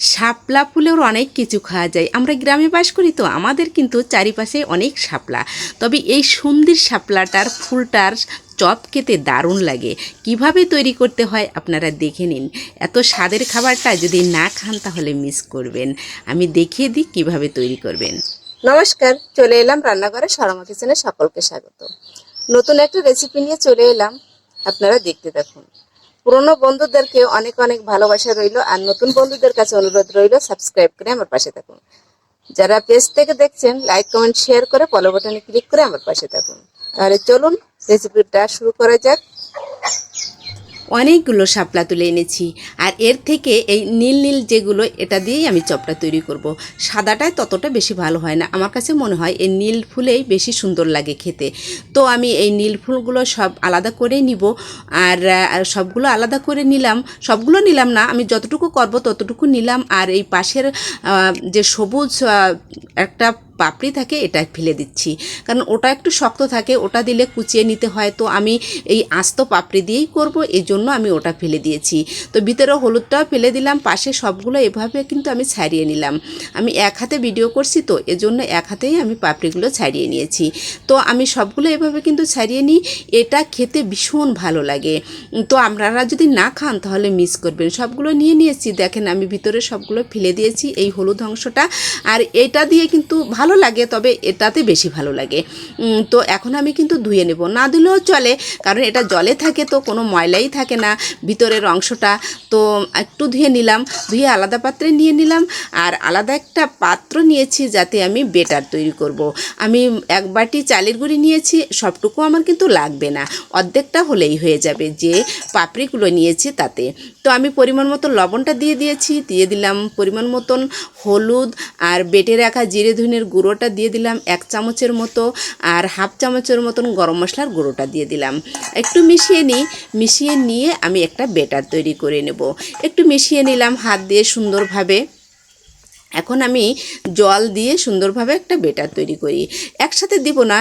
শাপলা ফুলের অনেক কিছু খাওয়া যায়। আমরা গ্রামে বাস করি তো আমাদের কিন্তু চারিপাশে অনেক শাপলা। তবে এই সুন্দর শাপলাটার ফুলটার চপ খেতে দারুণ লাগে। কীভাবে তৈরি করতে হয় আপনারা দেখে নিন। এত স্বাদের খাবারটা যদি না খান তাহলে মিস করবেন। আমি দেখিয়ে দিই কীভাবে তৈরি করবেন। নমস্কার, চলে এলাম রান্নাঘরে সরমা কিচেনে সকলকে স্বাগত। নতুন একটা রেসিপি নিয়ে চলে এলাম। আপনারা দেখতে দেখুন পুরনো বন্ধুদেরকে অনেক অনেক ভালোবাসা রইল, আর নতুন বন্ধুদের কাছে অনুরোধ রইল সাবস্ক্রাইব করে আমার পাশে থাকুন। যারা পেজ থেকে দেখছেন লাইক কমেন্ট শেয়ার করে ফলো বাটনে ক্লিক করে আমার পাশে থাকুন। তাহলে চলুন রেসিপিটা শুরু করা যাক। অনেকগুলো শাপলা তুলে এনেছি। আর এর থেকে এই নীল নীল যেগুলো, এটা দিয়েই আমি চপটা তৈরি করব। সাদাটায় ততটা বেশি ভালো হয় না। আমার কাছে মনে হয় এই নীল ফুলেই বেশি সুন্দর লাগে খেতে। তো আমি এই নীল ফুলগুলো সব আলাদা করে নিব। আর সবগুলো আলাদা করে নিলাম। সবগুলো নিলাম না, আমি যতটুকু করব ততটুকু নিলাম। আর এই পাশের যে সবুজ একটা পাপড়ি থাকে, এটা ফেলে দিচ্ছি। কারণ ওটা একটু শক্ত থাকে, ওটা দিলে কুচিয়ে নিতে হয়, তো আমি এই আস্ত পাপড়ি দিয়েই করব এই জন্য আমি ওটা ফেলে দিয়েছি। তো ভিতরে হলুদটাও ফেলে দিলাম, পাশে সবগুলো এভাবে কিন্তু আমি ছাড়িয়ে নিলাম। আমি এক হাতে ভিডিও করছি তো, এজন্য এক হাতেই আমি পাপড়িগুলো ছাড়িয়ে নিয়েছি। তো আমি সবগুলো এভাবে কিন্তু ছাড়িয়ে নিই, এটা খেতে ভীষণ ভালো লাগে। তো আপনারা যদি না খান, তাহলে মিস করবেন। সবগুলো নিয়ে নিয়েছি, দেখেন আমি ভিতরে সবগুলো ফেলে দিয়েছি, এই হলুদ অংশটা। আর এটা দিয়ে কিন্তু ভালো লাগে, তবে এটাতে বেশি ভালো লাগে। তো এখন আমি কিন্তু ধুয়ে নেব। না দিলেও চলে, কারণ এটা জলে থাকে তো, কোনো ময়লাই থাকে না ভিতরের অংশটা। তো একটু ধুয়ে নিলাম, ধুয়ে আলাদা পাত্রে নিয়ে নিলাম, আর আলাদা একটা পাত্র নিয়েছি যাতে আমি বেটার তৈরি করব। আমি এক বাটি চালের গুঁড়ি নিয়েছি, সবটুকু আমার কিন্তু লাগবে না। অর্ধেকটা হলেই হয়ে যাবে যে পাপড়িগুলো নিয়েছি তাতে। তো আমি পরিমাণ মতো লবণটা দিয়ে দিয়েছি, দিয়ে দিলাম পরিমাণ মতন হলুদ, আর বেটে রাখা জিরে ধনের গুঁড়োটা দিয়ে দিলাম এক চামচের মতো আর হাফ চামচের মতন গরম মশলার গুঁড়োটা দিয়ে দিলাম। একটু মিশিয়ে নিই, মিশিয়ে নিয়ে আমি একটা বেটার তৈরি করে নেব। একটু মিশিয়ে নিলাম, হাত দিয়ে সুন্দরভাবে। এখন আমি জল দিয়ে সুন্দরভাবে একটা বেটার তৈরি করি। একসাথে দিব না,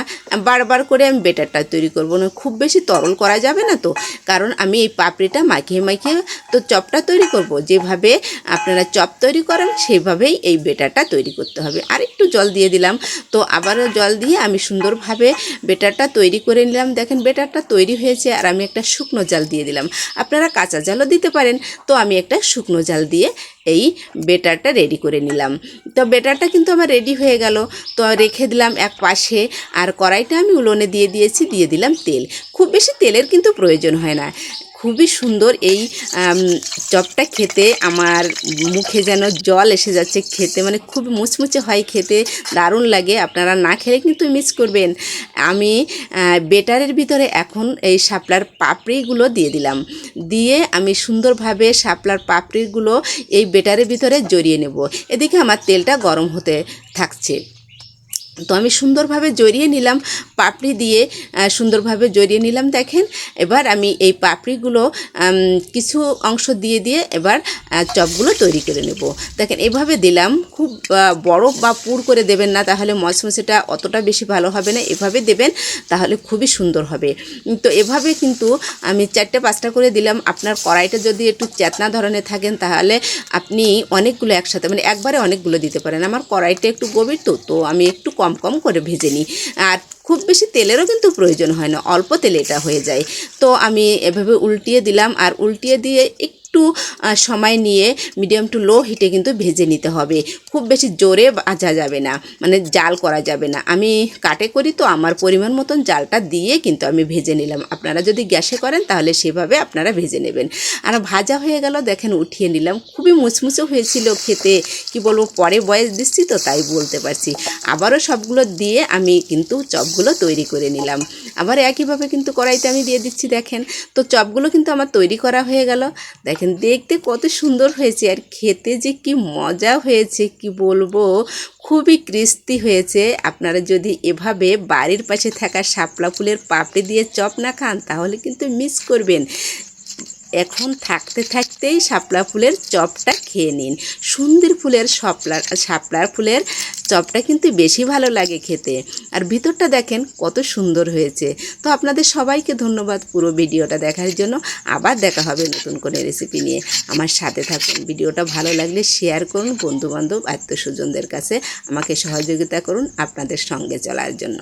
বারবার করে আমি বেটারটা তৈরি করব। না, খুব বেশি তরল করা যাবে না তো। কারণ আমি এই পাপড়িটা মাখিয়ে মাখিয়ে তো চপটা তৈরি করব। যেভাবে আপনারা চপ তৈরি করেন সেইভাবেই এই বেটারটা তৈরি করতে হবে। আর একটু জল দিয়ে দিলাম। তো আবারও জল দিয়ে আমি সুন্দরভাবে বেটারটা তৈরি করে নিলাম। দেখেন বেটারটা তৈরি হয়েছে আর আমি একটা শুকনো জাল দিয়ে দিলাম। আপনারা কাঁচা জালও দিতে পারেন। তো আমি একটা শুকনো জাল দিয়ে এই বেটারটা রেডি করে নিলাম। তো বেটারটা কিন্তু আমার রেডি হয়ে গেল। তো রেখে দিলাম এক পাশে। আর কড়াইটা আমি উলোনে দিয়ে দিয়েছি, দিয়ে দিলাম তেল। খুব বেশি তেলের কিন্তু প্রয়োজন হয় না। খুবই সুন্দর এই চপটা খেতে। আমার মুখে যেন জল এসে যাচ্ছে খেতে মানে খুব মুচমুচে হয় খেতে, দারুণ লাগে। আপনারা না খেলে কিন্তু মিস করবেন। আমি বেটারের ভিতরে এখন এই শাপলার পাপড়িগুলো দিয়ে দিলাম। দিয়ে আমি সুন্দরভাবে শাপলার পাপড়িগুলো এই বেটারের ভিতরে জড়িয়ে নেব। এদিকে আমার তেলটা গরম হতে থাকছে। তো আমি সুন্দরভাবে জড়িয়ে নিলাম পাপড়ি দিয়ে সুন্দরভাবে জড়িয়ে নিলাম, দেখেন। এবার আমি এই পাপড়িগুলো কিছু অংশ দিয়ে দিয়ে এবার চপগুলো তৈরি করে নেব। দেখেন, এভাবে দিলাম। খুব বড় বা পুর করে দেবেন না, তাহলে মচমচেটা অতটা বেশি ভালো হবে না। এভাবে দেবেন, তাহলে খুবই সুন্দর হবে। তো এভাবে কিন্তু আমি চারটে পাঁচটা করে দিলাম। আপনার কড়াইটা যদি একটু চেতনা ধরনের থাকেন, তাহলে আপনি অনেকগুলো একসাথে মানে একবারে অনেকগুলো দিতে পারেন। আমার কড়াইটা একটু গভীর তো তো আমি একটু কম কম করে ভেজে নিই। আর খুব বেশি তেলেরও কিন্তু প্রয়োজন হয় না, অল্প তেলে এটা হয়ে যায়। তো আমি এভাবে উল্টিয়ে দিলাম, আর উল্টিয়ে দিয়ে একটু সময় নিয়ে মিডিয়াম টু লো হিটে কিন্তু ভেজে নিতে হবে। খুব বেশি জোরে ভাজা যাবে না মানে জাল করা যাবে না। আমি কাটে করি তো, আমার পরিমাণ মতন জালটা দিয়ে কিন্তু আমি ভেজে নিলাম। আপনারা যদি গ্যাসে করেন, তাহলে সেভাবে আপনারা ভেজে নেবেন। আর ভাজা হয়ে গেল, দেখেন উঠিয়ে নিলাম। খুবই মুচমুচে হয়েছিল খেতে, কি বলব, পরে বয়স দিচ্ছি তো, তাই বলতে পারছি। আবারও সবগুলো দিয়ে আমি কিন্তু চপগুলো তৈরি করে নিলাম। আবার একইভাবে কিন্তু কড়াইতে আমি দিয়ে দিচ্ছি, দেখেন। তো চপগুলো কিন্তু আমার তৈরি করা হয়ে গেল। দেখেন, দেখতে কত সুন্দর হয়েছে আর খেতে যে কি মজা হয়েছে, কি বলব? খুবই ক্রিস্পি হয়েছে। আপনারা যদি এভাবে বাড়ির পাশে থাকা শাপলা ফুলের পাপড়ি দিয়ে চপ না খান, তাহলে কিন্তু মিস করবেন। এখন থাকতে থাকতেই শাপলা ফুলের চপটা খেয়ে নিন। সুন্দর ফুলের শাপলা শাপলার ফুলের চপটা কিন্তু বেশি ভালো লাগে খেতে। আর ভিতরটা দেখেন কত সুন্দর হয়েছে। তো আপনাদের সবাইকে ধন্যবাদ পুরো ভিডিওটা দেখার জন্য। আবার দেখা হবে নতুন কোনো রেসিপি নিয়ে। আমার সাথে থাকুন। ভিডিওটা ভালো লাগলে শেয়ার করুন বন্ধুবান্ধব, আত্মীয় স্বজনদের কাছে। আমাকে সহযোগিতা করুন আপনাদের সঙ্গে চলার জন্য।